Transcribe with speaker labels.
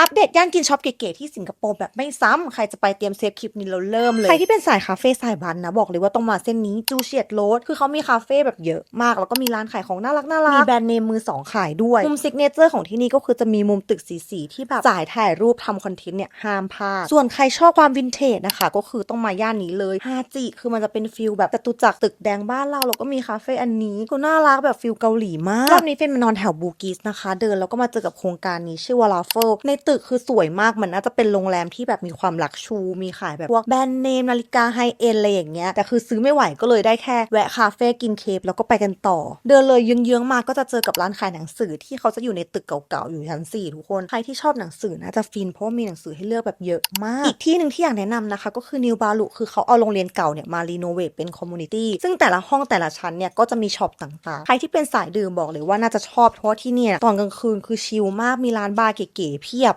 Speaker 1: อัปเดตย่านกินช็อปเก๋ๆที่สิงคโปร์แบบไม่ซ้ำใครจะไปเตรียมเซฟคลิปนี้เราเริ่มเลย ใครที่เป็นสายคาเฟ่สายบันนะ บอกเลยว่าต้องมาเส้นนี้จูเชียดโรดคือเขามีคาเฟ่แบบเยอะมาก แล้วก็มีร้านขายของน่ารักน่ารักมีแบรนด์เนมมือสองขายด้วย มุมซิกเนเจอร์ของที่นี่ก็คือจะมีมุมตึกสีๆที่แบบสายถ่ายรูปทำคอนเทนต์เนี่ยห้ามพลาดส่วนใครชอบความวินเทจนะคะก็คือต้องมาย่านนี้เลยฮาจิคือมันจะเป็นฟิลแบบจตุจักรตึกแดงบ้านเราแล้วก็มีคาเฟ่อันนี้ก็น่ารักแบบฟิลเกาหลีมากรอบนี้เป็นมานอนแถวบูกิสนะคะ เดินแล้วก็มาเจอกับโครงการนี้ชื่อว่าลาเฟลในตึกคือสวยมากมันน่าจะเป็นโรงแรมที่แบบมีความลักชู มีขายแบบพวกแบรนด์เนมนาฬิกาไฮเอ็นอะไรอย่างเงี้ยแต่คือซื้อไม่ไหวก็เลยได้แค่แวะคาเฟ่กินเคฟแล้วก็ไปกันต่อ เดินเลยเยื้องๆมาก็จะเจอกับร้านขายหนังสือที่เขาจะอยู่ในตึกเก่าๆอยู่ชั้น4ทุกคนใครที่ชอบหนังสือน่าจะฟินเพราะว่ามีหนังสือให้เลือกแบบเยอะมากอีกที่หนึ่งที่อยากแนะนำนะคะ ก็คือนิวบาลุคือเขาเอาโรงเรียนเก่าเนี่ยมารีโนเวทเป็นคอมมูนิตี้ซึ่งแต่ละห้องแต่ละชั้นเนี่ยก็จะมีช็อปต่างๆ ใครที่เป็นสายดื่มบอกเลยว่าน่าจะชอบเพราะที่เนี่ยตอนกลางคืนคือชิลมากมีร้านบาร์เก๋ๆเพียบ